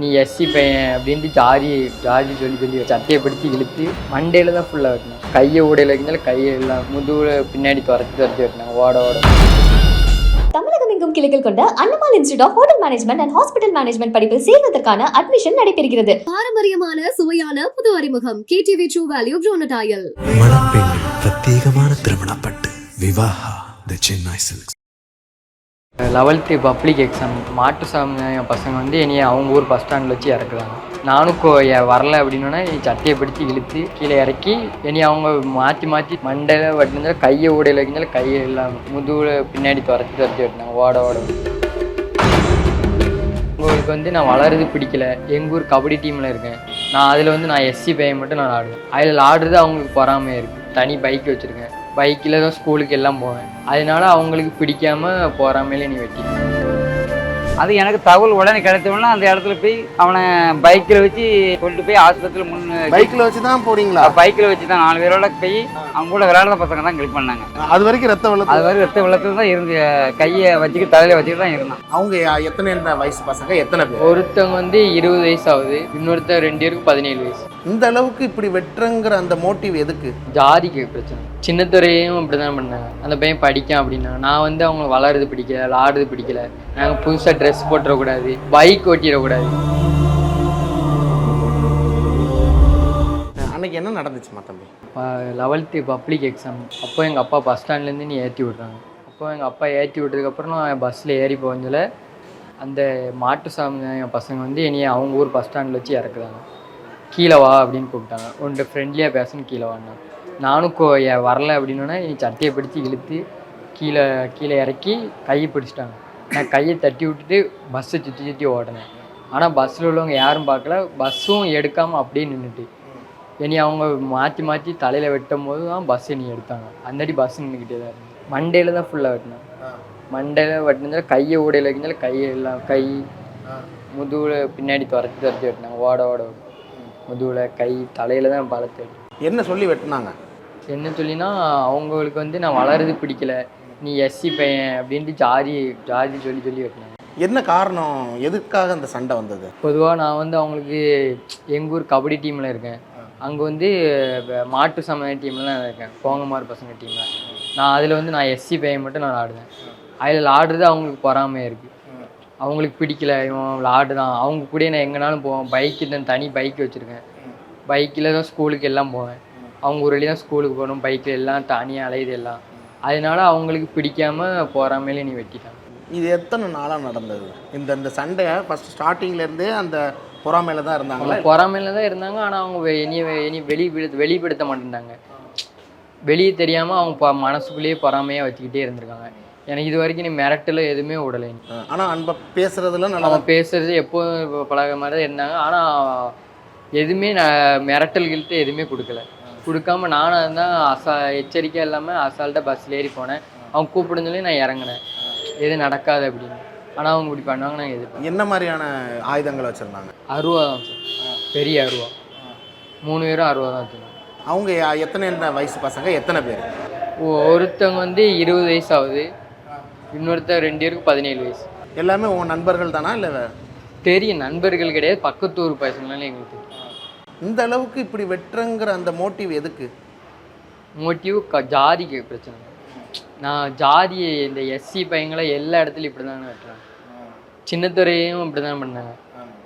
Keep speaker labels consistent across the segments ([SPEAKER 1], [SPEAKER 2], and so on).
[SPEAKER 1] நீ எஸ்சி பையன் அப்படின்ட்டு ஜாதி ஜாதி சொல்லி சொல்லி சட்டையை பிடிச்சி இழுத்து மண்டையில தான் ஃபுல்லாக வெட்டினாங்க கையை உடையில வைக்கனால கையை எல்லாம் முதுகுல பின்னாடி துரத்தி துரத்தி வெட்டினாங்க ஓட ஓட.
[SPEAKER 2] தமிழகம் எங்கும் கிளைகள் கொண்ட அண்ணமால் institute of hotel management and hospital management படிப்பில் சேர்வதற்கான அட்மிஷன் நடைபெறுகிறது.
[SPEAKER 3] பாரம்பரியமான சுவையான புது அறிமுகம். கேடிவி ட்ரூ வேல்யூ ப்ரோனடாயல்
[SPEAKER 4] மணப்பெண்ணின் பிரத்யேகமான திருமணப்பட்டு Vivaha the Chennai silks
[SPEAKER 1] eleventh public exam. மாட்டு சாமியாயம் பசங்க வந்து என்னை அவங்க ஊர் பஸ் ஸ்டாண்டில் வச்சு இறக்குறாங்க. நானும் கோ எ- வரல அப்படின்னா என் சட்டையை பிடிச்சி இழுத்து கீழே இறக்கி என்னைய அவங்க மாற்றி மாற்றி மண்டையில் வட்டினால கையை ஊடையில் வைக்கிறதால கையை எல்லாம் முதுகில் பின்னாடி துரத்தி துரத்தி வெட்டினாங்க. ஓட ஓட. உங்களுக்கு வந்து நான் வளருது பிடிக்கல. எங்கள் ஊர் கபடி டீமில் இருக்கேன். நான் அதில் வந்து நான் எஸ்சி பையன் மட்டும் நான் ஆடுவேன். அதில் ஆடுறது அவங்களுக்கு பொறாமையாக இருக்குது தனி பைக் வச்சுருக்கேன். பைக்கில் தான் ஸ்கூலுக்கு எல்லாம் போவேன். அதனால அவங்களுக்கு பிடிக்காம போகிறாமையில நீ வெட்டி.
[SPEAKER 5] அது எனக்கு தகவல் உடனே கிடைச்சவொடனே அந்த இடத்துல போய் அவனை பைக்கில் வச்சு கொண்டு போய் ஆஸ்பத்திரியில் முன்
[SPEAKER 6] பைக்ல வச்சு தான் போறீங்களா
[SPEAKER 5] பைக்கில் வச்சு தான் நாலு பேரோட போய் அவங்க கூட விளையாடுற பசங்க தான் கிளிக் பண்ணாங்க.
[SPEAKER 6] அது வரைக்கும் ரத்த வெள்ளத்து
[SPEAKER 5] அது வரை ரத்த வெள்ளத்தில் தான் இருந்து கையை வச்சுக்கிட்டு தலையில வச்சுக்கிட்டு தான் இருந்தான்.
[SPEAKER 6] அவங்க எத்தனை என்ன வயசு பசங்க? எத்தனை பேர்?
[SPEAKER 1] ஒருத்தவங்க வந்து இருபது வயசு ஆகுது இன்னொருத்தர் ரெண்டு பேருக்கு பதினேழு வயசு.
[SPEAKER 6] இந்த அளவுக்கு இப்படி வெட்டுறங்கிற அந்த மோட்டிவ் எதுக்கு?
[SPEAKER 1] ஜாதிக்கு பிரச்சனை. சின்னத்துறையும் இப்படி தான் பண்ணாங்க. அந்த பையன் படிக்கான் அப்படின்னா நான் வந்து அவங்க வளருது பிடிக்கல விளாடுறது பிடிக்கல. நாங்கள் புதுசாக ட்ரெஸ் போட்டுறக்கூடாது பைக் ஓட்டிடக்கூடாது
[SPEAKER 6] அன்னைக்கு என்ன நடந்துச்சுமா தம்பி?
[SPEAKER 1] லெவல்த்து பப்ளிக் எக்ஸாம் அப்போ எங்கள் அப்பா பஸ் ஸ்டாண்ட்லேருந்து நீ ஏற்றி விட்றாங்க. அப்போ எங்கள் அப்பா ஏற்றி விட்டதுக்கப்புறம் நான் பஸ்ஸில் ஏறி போகல அந்த மாட்டு சாமி பசங்க வந்து என்னைய அவங்க ஊர் பஸ் ஸ்டாண்டில் வச்சு இறக்குறாங்க. கீழே வா அப்படின்னு கூப்பிட்டாங்க. உன்கிட்ட ஃப்ரெண்ட்லியாக பேசணும் கீழே வாங்க நானும் கோ வரல அப்படின்னா என் சட்டையை பிடிச்சி இழுத்து கீழே கீழே இறக்கி கையை பிடிச்சிட்டாங்க. நான் கையை தட்டி விட்டுட்டு பஸ்ஸை சுற்றி சுற்றி ஓடினேன். ஆனால் பஸ்ஸில் உள்ளவங்க யாரும் பார்க்கல. பஸ்ஸும் எடுக்காமல் அப்படியே நின்றுட்டு இனி அவங்க மாற்றி மாற்றி தலையில் வெட்டும் போது தான் பஸ் நீ எடுத்தாங்க. அந்தடி பஸ் நின்றுக்கிட்டே தான் இருந்துச்சு மண்டையில் தான் ஃபுல்லாக வெட்டினாங்க மண்டையில் வெட்டினதால கையை உடையில வைக்கனால கையை எல்லாம் கை முதுகுல பின்னாடி துரத்தி துரத்தி வெட்டினாங்க ஓட ஓட முதுகுல கை தலையில் தான் பலத்தை
[SPEAKER 6] என்ன சொல்லி வெட்டினாங்க?
[SPEAKER 1] என்ன சொல்லினா அவங்களுக்கு வந்து நான் வளருது பிடிக்கல. நீ எஸ்சி பையன் அப்படின்ட்டு ஜாதி ஜாதி சொல்லி சொல்லி வெட்டினாங்க.
[SPEAKER 6] என்ன காரணம்? எதுக்காக அந்த சண்டை வந்தது?
[SPEAKER 1] பொதுவாக நான் வந்து அவங்களுக்கு எங்கள் ஊர் கபடி டீமில் இருக்கேன். அங்கே வந்து மாட்டு சமய டீம்லாம் இருக்கேன். கோங்கமார் பசங்க டீமில். நான் அதில் வந்து நான் எஸ்சி பையன் மட்டும் நான் ஆடுவேன். அதில் ஆடுறது அவங்களுக்கு பொறாமையாக இருக்குது அவங்களுக்கு பிடிக்கல இவன் விளாடுதான் அவங்க கூட நான் எங்கேனாலும் போவேன். பைக்கு தான் தனி பைக் வச்சுருக்கேன். பைக்கில் தான் ஸ்கூலுக்கு எல்லாம் போவேன். அவங்க வழி தான் ஸ்கூலுக்கு போகணும் பைக்கில் எல்லாம் தனியாக அலையுது எல்லாம். அதனால அவங்களுக்கு பிடிக்காம போகிறாமையில நீ வெட்டிட்டாங்க.
[SPEAKER 6] இது எத்தனை நாளாக நடந்தது? இந்த இந்த சண்டை ஃபர்ஸ்ட் ஸ்டார்டிங்ல இருந்தே அந்த பொறாமையில தான் இருந்தாங்களா?
[SPEAKER 1] அவங்க பொறாமையில தான் இருந்தாங்க ஆனால் அவங்க இனி இனி வெளிப்படுத்த வெளிப்படுத்த மாட்டேன்டாங்க வெளியே தெரியாமல் அவங்க மனசுக்குள்ளேயே பொறாமையாக வச்சுக்கிட்டே இருந்திருக்காங்க. எனக்கு இது வரைக்கும் நீ மிரட்டல எதுவுமே விடலை
[SPEAKER 6] ஆனா அன்பா பேசுறதுல நல்லா
[SPEAKER 1] பேசுறது எப்போதும் பழக மாதிரி தான் இருந்தாங்க ஆனால் எதுவுமே நான் மிரட்டல்கள்ட்டு எதுவுமே கொடுக்கல. கொடுக்காம நானும் தான் அசா எச்சரிக்கை இல்லாமல் அசால்ட்டாக பஸ்ஸில் ஏறி போனேன். அவங்க கூப்பிடுன்னு சொல்லி நான் இறங்கினேன். எதுவும் நடக்காது அப்படின்னு. ஆனால் அவங்க இப்படி பண்ணுவாங்க நான் எதிர்ப்பேன்
[SPEAKER 6] என்ன மாதிரியான ஆயுதங்கள் வச்சிருந்தாங்க?
[SPEAKER 1] அருவா தான் சார் பெரிய அருவா. மூணு பேரும் அருவா தான் வச்சுருந்தாங்க.
[SPEAKER 6] அவங்க எத்தனை என்ன வயசு பசங்க? எத்தனை பேர்?
[SPEAKER 1] ஒருத்தவங்க வந்து இருபது வயசு ஆகுது இன்னொருத்தர் ரெண்டு பேருக்கு பதினேழு வயசு.
[SPEAKER 6] எல்லாமே உங்க நண்பர்கள் தானா இல்லை
[SPEAKER 1] பெரிய நண்பர்கள் கிடையாது. பக்கத்தூர் பசங்களால எங்களுக்கு தெரியும்.
[SPEAKER 6] இந்த அளவுக்கு இப்படி வெட்டுறங்கிற அந்த மோட்டிவ் எதுக்கு?
[SPEAKER 1] மோட்டிவ் க ஜாதிக்கு பிரச்சனை. நான் ஜாதி இந்த எஸ்சி பையங்களை எல்லா இடத்துலையும் இப்படி தானே வெட்டுறேன் சின்னத்துறையும் இப்படி தான் பண்ணாங்க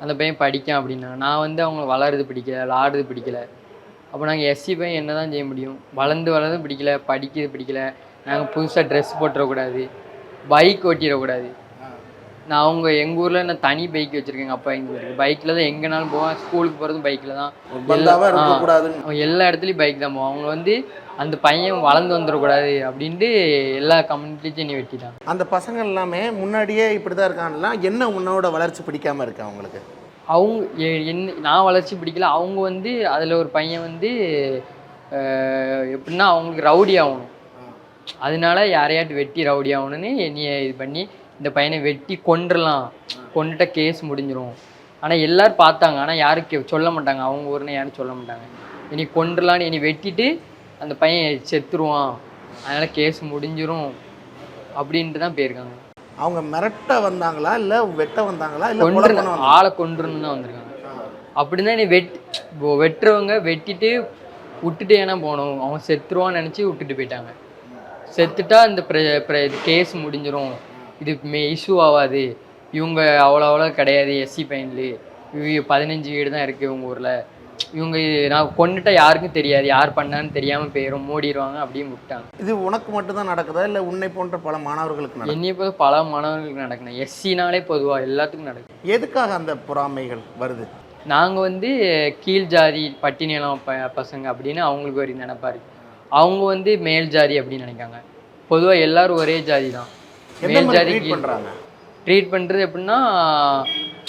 [SPEAKER 1] அந்த பையன் படிக்கான் அப்படின்னாங்க நான் வந்து அவங்க வளருது பிடிக்கல விளாடுறது பிடிக்கல. அப்போ நாங்கள் எஸ்சி பையன் என்ன தான் செய்ய முடியும்? வளர்ந்து வளர்ந்து பிடிக்கல படிக்கிறது பிடிக்கல. நாங்கள் புதுசாக ட்ரெஸ் போட்டுறக்கூடாது. பைக் ஓட்டிடக்கூடாது. நான் அவங்க எங்கள் ஊரில் நான் தனி பைக் வச்சுருக்கேன் எங்கள் அப்பா எங்கள் ஊருக்கு. பைக்கில் தான் எங்கேனாலும் போவேன். ஸ்கூலுக்கு போகிறதும் பைக்கில் தான். எல்லா- இடத்துலையும் பைக் தான் போவான். அவங்க வந்து அந்த பையன் வளர்ந்து வந்துடக்கூடாது அப்படின்ட்டு எல்லா கம்யூனிட்டிலையும் நீ வெட்டிட்டான்
[SPEAKER 6] அந்த பசங்க எல்லாமே முன்னாடியே இப்படிதான் இருக்காங்களா? என்ன உன்னோட வளர்ச்சி பிடிக்காம இருக்கு அவங்களுக்கு?
[SPEAKER 1] அவங்க என்ன நான் வளர்ச்சி பிடிக்கல. அவங்க வந்து அதில் ஒரு பையன் வந்து எப்படின்னா அவங்களுக்கு ரவுடி ஆகணும். அதனால யாரையாட்டு வெட்டி ரவுடி ஆகணும்னு என்னைய இது பண்ணி இந்த பையனை வெட்டி கொண்டுடலாம் கொண்டுட்ட கேஸ் முடிஞ்சிரும். ஆனால் எல்லாரும் பார்த்தாங்க. ஆனால் யாரும் கே- சொல்ல மாட்டாங்க. அவங்க ஊர்னு யாரும் சொல்ல மாட்டாங்க. இனி கொண்டுலான்னு இனி வெட்டிட்டு அந்த பையன் செத்துருவான். அதனால் கேஸ் முடிஞ்சிரும் அப்படின்ட்டு தான் போயிருக்காங்க.
[SPEAKER 6] அவங்க மிரட்ட வந்தாங்களா? இல்லை வெட்ட வந்தாங்களா? இல்லை வந்தாங்களா?
[SPEAKER 1] ஆளை கொன்றுன்னு தான் வந்திருக்காங்க. அப்படின்னா நீ வெட் வெட்டுறவங்க வெட்டிட்டு விட்டுட்டு ஏன்னா போகணும். அவன் செத்துருவான்னு நினச்சி விட்டுட்டு போயிட்டாங்க. செத்துட்டா இந்த கேஸ் முடிஞ்சிரும். இது மே இஷ்யூ ஆகாது இவங்க அவ்வளோ அவ்வளோ கிடையாது எஸ்சி பையன்லு. பதினஞ்சு வீடு தான் இருக்குது இவங்க ஊரில். இவங்க நான் கொண்டுட்டா யாருக்கும் தெரியாது. யார் பண்ணான்னு தெரியாமல் போயிடும் மூடிடுவாங்க அப்படின்னு விட்டாங்க.
[SPEAKER 6] இது உனக்கு மட்டும்தான் நடக்குதா? இல்லை உன்னை போன்ற பல மாணவர்களுக்கு
[SPEAKER 1] என்னைய போது பல மாணவர்களுக்கு நடக்கணும் எஸ்சினாலே பொதுவாக எல்லாத்துக்கும் நடக்கும்
[SPEAKER 6] எதுக்காக அந்த பொறாமைகள் வருது?
[SPEAKER 1] நாங்கள் வந்து கீழ் ஜாதி பட்டினியலம் ப பசங்க அப்படின்னு அவங்களுக்கு ஒரு நினைப்பா இருக்கு. அவங்க வந்து மேல் ஜாதி அப்படின்னு நினைக்காங்க. பொதுவாக எல்லாரும் ஒரே ஜாதி தான். ஜாதி
[SPEAKER 6] ட்ரீட்
[SPEAKER 1] பண்ணுறது எப்படின்னா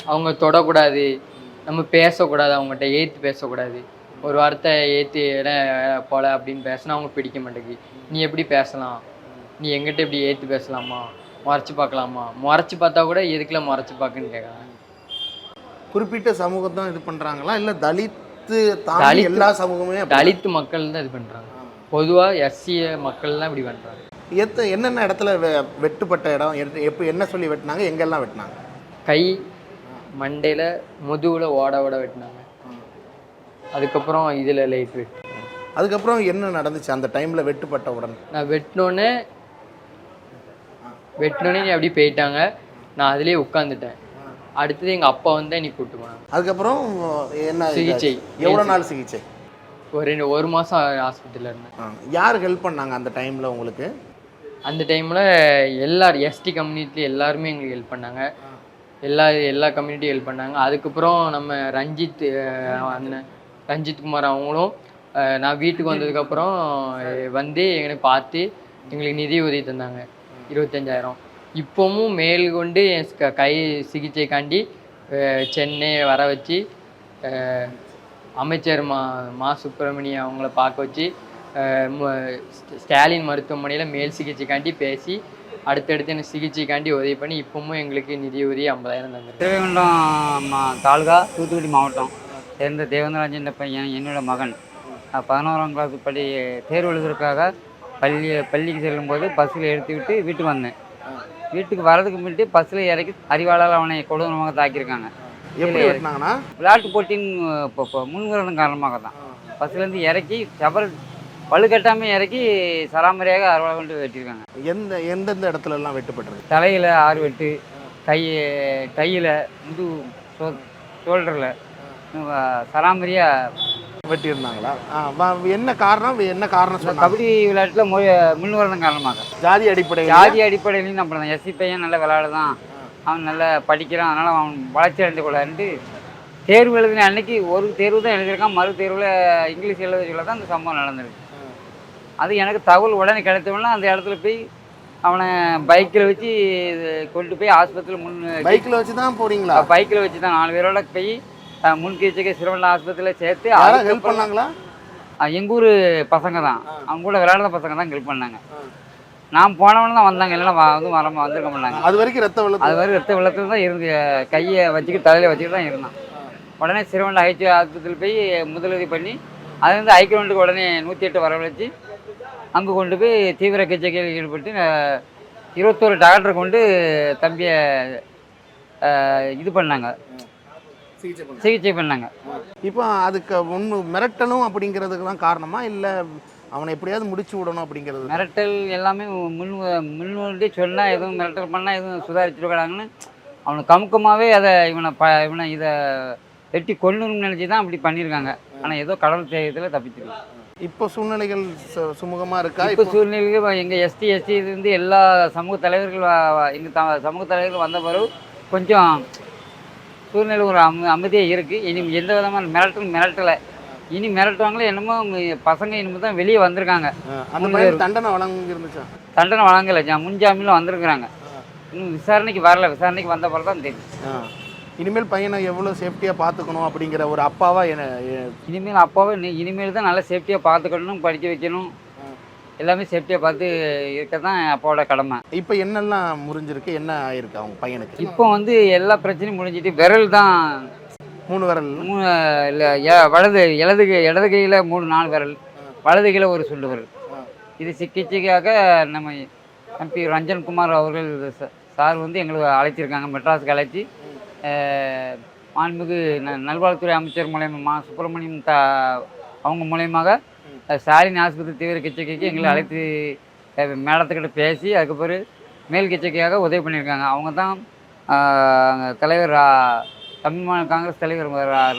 [SPEAKER 1] அவங்க தொடக்கூடாது. நம்ம பேசக்கூடாது அவங்ககிட்ட ஏற்று பேசக்கூடாது. ஒரு வார்த்தை ஏற்று போல அப்படின்னு பேசினா அவங்க பிடிக்க மாட்டேங்குது. நீ எப்படி பேசலாம்? நீ எங்கிட்ட இப்படி ஏற்று பேசலாமா? முறைச்சி பார்க்கலாமா? முறைச்சி பார்த்தா கூட எதுக்குல முறைச்சி பார்க்குன்னு கேட்குறாங்க
[SPEAKER 6] குறிப்பிட்ட சமூகம் தான் இது பண்ணுறாங்களா இல்லை தலித்து
[SPEAKER 1] தலித்து-
[SPEAKER 6] எல்லா சமூகமே அப்படி-
[SPEAKER 1] தலித் மக்கள் தான் இது பண்ணுறாங்க பொதுவாக எஸ்சிய மக்கள் தான் இப்படி பண்ணுறாங்க
[SPEAKER 6] எத்த என்னென்ன இடத்துல வெ- வெட்டுப்பட்ட இடம் எப்போ என்ன சொல்லி வெட்டினாங்க எங்கெல்லாம் வெட்டினாங்க?
[SPEAKER 1] கை மண்டையில் முதுகில் ஓட ஓட வெட்டினாங்க. அதுக்கப்புறம் இதில் லைட் வெட்டு
[SPEAKER 6] அதுக்கப்புறம் என்ன நடந்துச்சு அந்த டைமில் வெட்டுப்பட்ட உடனே?
[SPEAKER 1] நான் வெட்டினோன்னே வெட்டினோடனே நீ அப்படி போயிட்டாங்க. நான் அதுலேயே உட்காந்துட்டேன் அடுத்தது எங்கள் அப்பா வந்து நீ கூப்பிட்டு போனாங்க.
[SPEAKER 6] அதுக்கப்புறம் என்ன?
[SPEAKER 1] சிகிச்சை.
[SPEAKER 6] எவ்வளோ நாள் சிகிச்சை?
[SPEAKER 1] ஒரு ரெண்டு ஒரு மாதம் ஹாஸ்பிட்டலில் இருந்தேன்.
[SPEAKER 6] யார் ஹெல்ப் பண்ணாங்க அந்த டைமில் உங்களுக்கு?
[SPEAKER 1] அந்த டைமில் எல்லாரும் எஸ்டி கம்யூனிட்டி எல்லாருமே எங்களுக்கு ஹெல்ப் பண்ணாங்க. எல்லா எல்லா கம்யூனிட்டியும் ஹெல்ப் பண்ணாங்க. அதுக்கப்புறம் நம்ம ரஞ்சித் அண்ணன் ரஞ்சித் குமார் அவங்களும் நான் வீட்டுக்கு வந்ததுக்கப்புறம் வந்து எங்களை பார்த்து எங்களுக்கு நிதி உதவி தந்தாங்க. இருபத்தஞ்சாயிரம். இப்போவும் மேல் கொண்டு என் க- கை சிகிச்சைக்காண்டி சென்னை வர வச்சு அமைச்சர் மா மா சுப்பிரமணியம் அவங்கள பார்க்க வச்சு ஸ்டாலின் மருத்துவமனையில் மேல் சிகிச்சைக்காண்டி பேசி அடுத்தடுத்து எனக்கு சிகிச்சைக்காண்டி உதவி பண்ணி இப்பவும் எங்களுக்கு நிதி உதவி ஐம்பதாயிரம் தந்துருக்கு
[SPEAKER 5] திருவைகுண்டம் மா- தாலுகா தூத்துக்குடி மாவட்டம். சேர்ந்த தேவேந்திரராஜன் பையன் என்னோட மகன். பதினோராம் கிளாஸ் பள்ளி தேர்வு எழுதுறதுக்காக பள்ளி பள்ளிக்கு செல்லும்போது பஸ்ஸில் எடுத்து விட்டு வீட்டுக்கு வந்தேன். வீட்டுக்கு வரதுக்கு முன்னாடி பஸ்ஸில் இறக்கி அறிவாளால் அவனை கொடூரமாக தாக்கியிருக்காங்க. விளையாட்டு போட்டியின் முன்வரதன் காரணமாக தான் பஸ்ஸிலேருந்து இறக்கி சபர் வலுக்கட்டாமல் இறக்கி சராமரியாக அறுவலை கொண்டு வெட்டியிருக்காங்க.
[SPEAKER 6] எந்த எந்தெந்த இடத்துல எல்லாம் வெட்டுப்பட்டிருக்கு?
[SPEAKER 5] தலையில் ஆறு வெட்டு கை கையில் முது ஷோல்டரில் சராமரியாக
[SPEAKER 6] வெட்டியிருந்தாங்களா? என்ன காரணம் என்ன காரணம்
[SPEAKER 5] கபடி விளையாட்டில் மொழி முன்வரதன் காரணமாக.
[SPEAKER 6] ஜாதி அடிப்படையில்
[SPEAKER 5] ஜாதி அடிப்படையிலையும் நம்ம தான். எஸ்சி பையன் நல்லா விளையாடுதான். அவன் நல்லா படிக்கிறான். அதனால் அவன் வளர்ச்சி அடைந்து கொள்ளாருன்ட்டு தேர்வு எழுதின அன்னைக்கு ஒரு தேர்வு தான் எழுதியிருக்கான். மறு தேர்வில் இங்கிலீஷ் எழுத சொல்ல தான் அந்த சம்பவம் நடந்திருக்கு. அது எனக்கு தகவல் உடனே கிடைத்தவொடனே அந்த இடத்துல போய் அவனை பைக்கில் வச்சு கொண்டு போய் ஆஸ்பத்திரியில் முன்
[SPEAKER 6] பைக்கில் வச்சு தான் போறீங்களா
[SPEAKER 5] பைக்கில் வச்சு தான் நாலு பேரோட போய் அஹ், முன் சிகிச்சைக்கு சிறுவண்ணா ஆஸ்பத்திரியில் சேர்த்து
[SPEAKER 6] ஹெல்ப் பண்ணாங்களா?
[SPEAKER 5] அஹ், எங்க ஊர் பசங்க தான். அவங்க கூட விளையாடுற பசங்க தான் ஹெல்ப் பண்ணாங்க. நான் போனவன தான் வந்தாங்க. இல்லைன்னா வந்து வர வந்திருக்க மாட்டாங்க.
[SPEAKER 6] அது வரைக்கும் ரத்த வெள்ளத்து
[SPEAKER 5] அது வரை ரத்த வெள்ளத்தில் தான் இருந்து கையை வச்சுக்கிட்டு தலையில் வச்சுக்கிட்டு தான் இருந்தான். உடனே சிறுவண்ட ஐச்சி ஆஸ்பத்திரியில் போய் முதலுதவி பண்ணி அதுலேருந்து ஐக்கியவண்டுக்கு உடனே நூற்றி எட்டு வரவழைச்சு அங்கே கொண்டு போய் தீவிர சிகிச்சையில் ஈடுபட்டு இருபத்தோரு டாக்டரை கொண்டு தம்பியை இது பண்ணாங்க.
[SPEAKER 6] சிகிச்சை பண்ண
[SPEAKER 5] சிகிச்சை பண்ணாங்க.
[SPEAKER 6] இப்போ அதுக்கு முன் மிரட்டலும் அப்படிங்கிறதுக்கு தான் காரணமா? இல்லை அவனை எப்படியாவது முடிச்சு விடணும் அப்படிங்கிறது?
[SPEAKER 5] மிரட்டல் எல்லாமே முன் முன்வண்டி சொன்னால் எதுவும் மிரட்டல் பண்ணால் எதுவும் சுதாரிச்சுருக்காங்கன்னு அவனுக்கு கமுக்கமாகவே அதை இவனை ப இவனை இதை வெட்டி கொல்லணும்னு நினச்சி தான் அப்படி பண்ணியிருக்காங்க. ஆனால் ஏதோ கடவுள் செய்யத்தில் தப்பிச்சிருக்கு.
[SPEAKER 6] இப்போ சூழ்நிலைகள் சு- சுமூகமா இருக்கா?
[SPEAKER 5] இப்போ சூழ்நிலைக்கு எங்கள் எஸ்டி எஸ்டி இருந்து எல்லா சமூக தலைவர்கள் எங்கள் த சமூக தலைவர்கள் வந்த பிறகு கொஞ்சம் சூழ்நிலை ஒரு அம அமைதியாக இருக்குது இனி எந்த விதமான மிரட்டல் மிரட்டலை. இனி மிரட்டுவாங்களே என்னமோ பசங்க இனிமே தான் வெளியே வந்திருக்காங்க.
[SPEAKER 6] தண்டனை வழங்கி இருந்துச்சா
[SPEAKER 5] தண்டனை வழங்கலை. முன்ஜாமீனில் வந்திருக்கிறாங்க. இன்னும் விசாரணைக்கு வரல. விசாரணைக்கு வந்த பிறகு தான் தெரியும்.
[SPEAKER 6] இனிமேல் பையனை எவ்வளோ சேஃப்டியாக பார்த்துக்கணும் அப்படிங்கிற ஒரு அப்பாவா என்ன
[SPEAKER 5] இனிமேல் அப்பாவே இனிமேல் தான் நல்லா சேஃப்டியாக பார்த்துக்கணும் படிக்க வைக்கணும். எல்லாமே சேஃப்டியாக பார்த்து இருக்க தான் அப்பாவோட கடமை.
[SPEAKER 6] இப்போ என்னெல்லாம் முறிஞ்சிருக்கு? என்ன ஆயிருக்கு அவங்க பையனுக்கு?
[SPEAKER 5] இப்போ வந்து எல்லா பிரச்சனையும் முடிஞ்சிட்டு விரல் தான்.
[SPEAKER 6] மூணு விரல்.
[SPEAKER 5] மூணு இல்ல, வலது இடது இடது கையில் மூணு நாலு விரல். வலது கையில் ஒரு சுண்டு விரல். இது சிகிச்சைக்காக நம்ம எம்பி ரஞ்சன் குமார் அவர்கள் சார் வந்து எங்களுக்கு அழைச்சிருக்காங்க. மெட்ராஸுக்கு அழைச்சி மாண்புமிகு ந நல்வாழ்வுத்துறை அமைச்சர் மூலயமா சுப்பிரமணியம் த அவங்க மூலயமாக ஸ்டாலின் ஆஸ்பத்திரி தீவிர கிச்சைக்கு எங்களை அழைத்து மேடத்துக்கிட்ட பேசி அதுக்கப்புறம் மேல் கிச்சைக்காக உதவி பண்ணியிருக்காங்க. அவங்க தான் தலைவர் தமிழ் காங்கிரஸ் தலைவர்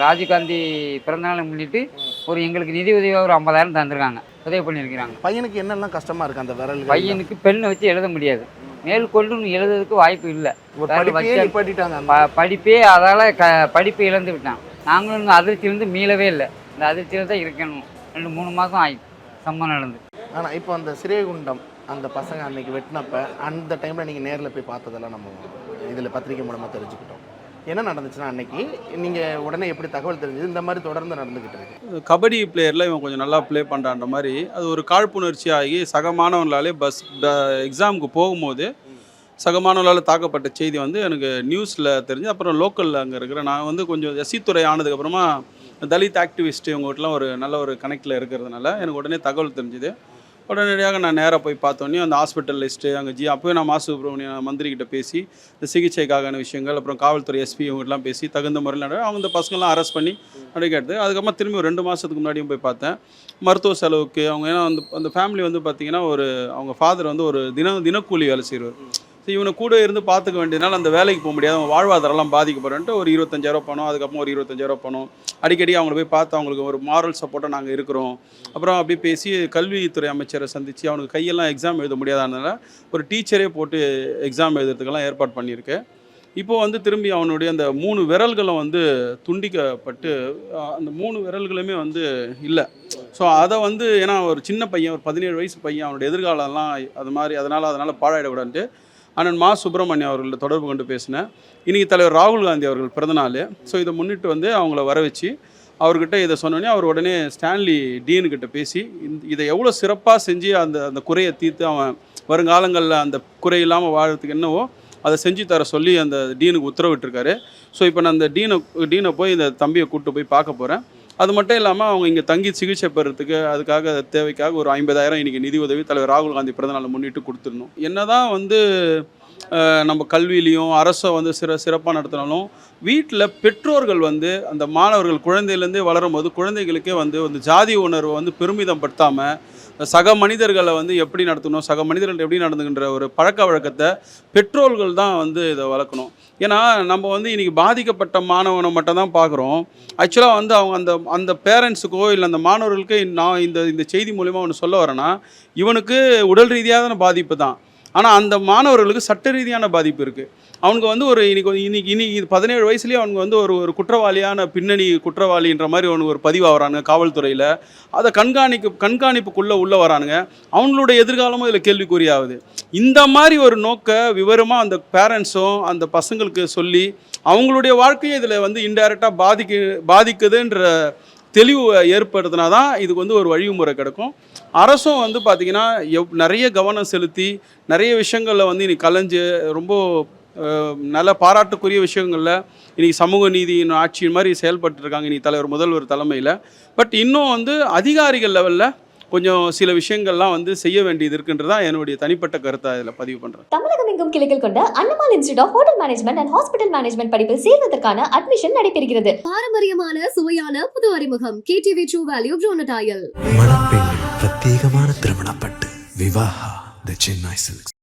[SPEAKER 5] ராஜீவ்காந்தி பிறந்தநாளை முன்னிட்டு ஒரு எங்களுக்கு நிதி உதவியாக ஒரு ஐம்பதாயிரம் தந்திருக்காங்க. உதவி பண்ணியிருக்கிறாங்க.
[SPEAKER 6] பையனுக்கு என்னெல்லாம் கஷ்டமா இருக்கு அந்த விரல்
[SPEAKER 5] பையனுக்கு பெண்ணை வச்சு எழுத முடியாது. மேற்கொண்டு எழுதுறதுக்கு வாய்ப்பு இல்லை. படிப்பே அதால் க படிப்பை இழந்து விட்டான். நாங்களும் இந்த அதிர்ச்சியிலேருந்து மீளவே இல்லை. இந்த அதிர்ச்சியில் தான் இருக்கணும் ரெண்டு மூணு மாதம் ஆயிடுச்சு சம்பவம் நடந்து.
[SPEAKER 6] ஆனால் இப்போ அந்த சிறைகுண்டம் அந்த பசங்க அன்னைக்கு வெட்டினப்ப அந்த டைமில் நீங்கள் நேரில் போய் பார்த்ததெல்லாம் நம்ம இதில் பத்திரிக்கை மூலமாக தெரிஞ்சுக்கிட்டோம். என்ன நடந்துச்சுன்னா அன்னைக்கு நீங்கள் உடனே எப்படி தகவல் தெரிஞ்சது? இந்த மாதிரி தொடர்ந்து நடந்துக்கிட்டு இருக்கு.
[SPEAKER 7] கபடி பிளேயரில் இவன் கொஞ்சம் நல்லா ப்ளே பண்ணுறான்ற மாதிரி அது ஒரு காழ்ப்புணர்ச்சி ஆகி சக மாணவர்களாலே பஸ் எக்ஸாமுக்கு போகும்போது சக மாணவர்களால் தாக்கப்பட்ட செய்தி வந்து எனக்கு நியூஸில் தெரிஞ்சு அப்புறம் லோக்கலில் அங்கே இருக்கிற நான் வந்து கொஞ்சம் எஸ்சித்துறை ஆனதுக்கப்புறமா தலித் ஆக்டிவிஸ்ட் இவங்ககிட்டலாம் ஒரு நல்ல ஒரு கனெக்டில் இருக்கிறதுனால எனக்கு உடனே தகவல் தெரிஞ்சுது. உடனடியாக நான் நேராக போய் பார்த்தோன்னே அந்த ஹாஸ்பிட்டல் லிஸ்ட்டு அங்கே ஜி அப்போயே நான் மாசு சுப்ரமணியன் மந்திரி கிட்ட பேசி இந்த சிகிச்சைக்கான விஷயங்கள் அப்புறம் காவல்துறை எஸ்பி இவங்கெல்லாம் பேசி தகுந்த முறையில் நட அவங்க இந்த பசங்கள்லாம் அரெஸ்ட் பண்ணி நடக்கிறது அதுக்கப்புறமா திரும்பி ஒரு ரெண்டு மாதத்துக்கு முன்னாடியும் போய் பார்த்தேன். மருத்துவ செலவுக்கு அவங்க ஏன்னா அந்த அந்த ஃபேமிலி வந்து பார்த்திங்கன்னா ஒரு அவங்க ஃபாதர் வந்து ஒரு தின தினக்கூலி வேலை செய்வார் இவனை கூட இருந்து பார்த்துக்க வேண்டியதுனால அந்த வேலைக்கு போக முடியாது. அவங்க வாழ்வாதாரம்லாம் பாதிக்கப்படுறன்ட்டு ஒரு இருபத்தஞ்சாயிரம் பணம் அதுக்கப்புறம் ஒரு இருபத்தஞ்சாயிரம் பணம். அடிக்கடி அவங்கள போய் பார்த்து அவங்களுக்கு ஒரு மாரல் சப்போர்ட்டாக நாங்கள் இருக்கிறோம். அப்புறம் அப்படியே பேசி கல்வித்துறை அமைச்சரை சந்தித்து அவனுக்கு கையெல்லாம் எக்ஸாம் எழுத முடியாதனால ஒரு டீச்சரே போட்டு எக்ஸாம் எழுதுறதுக்கெல்லாம் ஏற்பாடு பண்ணியிருக்கேன் இப்போ வந்து திரும்பி அவனுடைய அந்த மூணு விரல்களும் வந்து துண்டிக்கப்பட்டு அந்த மூணு விரல்களுமே வந்து இல்லை. ஸோ அதை வந்து ஏன்னா ஒரு சின்ன பையன் ஒரு பதினேழு வயசு பையன் அவனுடைய எதிர்காலம்லாம் அது மாதிரி அதனால் அதனால் பாழாயிடக்கூடாதுன்ட்டு அண்ணன் மா சுப்பிரமணியம் அவர்களை தொடர்பு கொண்டு பேசினேன். இன்றைக்கி தலைவர் ராகுல் காந்தி அவர்கள் பிறந்தநாள். ஸோ இதை முன்னிட்டு வந்து அவங்கள வர வச்சு அவர்கிட்ட இதை சொன்னோடனே அவர் உடனே ஸ்டான்லி டீனுக்கிட்ட பேசி இதை எவ்வளோ சிறப்பாக செஞ்சு அந்த அந்த குறையை தீர்த்து அவன் வருங்காலங்களில் அந்த குறை இல்லாமல் வாழறதுக்கு என்னவோ அதை செஞ்சு தர சொல்லி அந்த டீனுக்கு உத்தரவிட்டிருக்காரு. ஸோ இப்போ நான் அந்த டீனை டீனை போய் இந்த தம்பியை கூப்பிட்டு போய் பார்க்க போகிறேன் அது மட்டும் இல்லாமல் அவங்க இங்கே தங்கி சிகிச்சை பெறத்துக்கு அதுக்காக தேவைக்காக ஒரு ஐம்பதாயிரம் இன்றைக்கி நிதி உதவி தலைவர் ராகுல் காந்தி பிறந்தநாளை முன்னிட்டு கொடுத்துடணும். என்னதான் வந்து நம்ம கல்வியிலையும் அரசை வந்து சிற சிறப்பாக நடத்தினாலும் வீட்டில் பெற்றோர்கள் வந்து அந்த மாணவர்கள் குழந்தையிலேருந்தே வளரும் போது குழந்தைகளுக்கே வந்து அந்த ஜாதி உணர்வை வந்து பெருமிதம் படுத்தாமல் சக மனிதர்களை வந்து எப்படி நடத்தணும் சக மனிதர்கள் எப்படி நடந்துகின்ற ஒரு பழக்க வழக்கத்தை பெற்றோர்கள் தான் வந்து இதை வளர்க்கணும். ஏன்னா நம்ம வந்து இன்றைக்கி பாதிக்கப்பட்ட மாணவனை மட்டும் தான் பார்க்குறோம். ஆக்சுவலாக வந்து அவங்க அந்த அந்த பேரண்ட்ஸுக்கோ இல்லை அந்த மாணவர்களுக்கு நான் இந்த இந்த செய்தி மூலிமா ஒன்று சொல்ல வரேன்னா இவனுக்கு உடல் ரீதியான பாதிப்பு தான். ஆனால் அந்த மாணவர்களுக்கு சட்ட ரீதியான பாதிப்பு இருக்குது அவங்க வந்து ஒரு இன்னைக்கு ஒரு- இன்னைக்கு இன்னைக்கு இது பதினேழு வயசுலேயே அவங்க வந்து ஒரு ஒரு குற்றவாளியான பின்னணி குற்றவாளின்ற மாதிரி அவனுக்கு ஒரு பதிவாகிறானுங்க காவல்துறையில். அதை கண்காணிக்கு கண்காணிப்புக்குள்ளே உள்ளே வரானுங்க. அவங்களுடைய எதிர்காலமும் இதில் கேள்விக்குறியாகுது. இந்த மாதிரி ஒரு நோக்க விவரமாக அந்த பேரண்ட்ஸும் அந்த பசங்களுக்கு சொல்லி அவங்களுடைய வாழ்க்கையை இதில் வந்து இன்டைரக்டாக பாதிக்கு பாதிக்குதுன்ற தெளிவு ஏற்படுத்தினா தான் இதுக்கு வந்து ஒரு வழிமுறை கிடைக்கும். அரசும் வந்து பார்த்திங்கன்னா எவ் நிறைய கவனம் செலுத்தி நிறைய விஷயங்களில் வந்து இன்னைக்கு கலைஞ்சு ரொம்ப நல்ல பாராட்டுக்குரிய விஷயங்களில் இன்றைக்கி சமூக நீதியின் ஆட்சி மாதிரி செயல்பட்டுருக்காங்க இன்னைக்கு தலைவர் முதல்வர் தலைமையில். பட் இன்னும் வந்து அதிகாரிகள் லெவலில் கொஞ்சம் சில விஷயங்கள்லாம் வந்து செய்ய வேண்டியது இருக்குன்றதான் என்னுடைய தனிப்பட்ட கருத்தை இதில் பதிவு பண்ணுறேன்
[SPEAKER 2] தமிழகம் எங்கும் கிளைகள் கொண்ட அண்ணமால் institute of hotel management and hospital management படிப்பில் சேர்வதற்கான அட்மிஷன் நடைபெறுகிறது.
[SPEAKER 3] பாரம்பரியமான சுவையான புது அறிமுகம். கேடிவி ட்ரூ வேல்யூ ப்ரோனடாயல்
[SPEAKER 4] மணப்பெண்ணின் பிரத்யேகமான திருமணப்பட்டு விவாஹா த சென்னை சில்க்ஸ்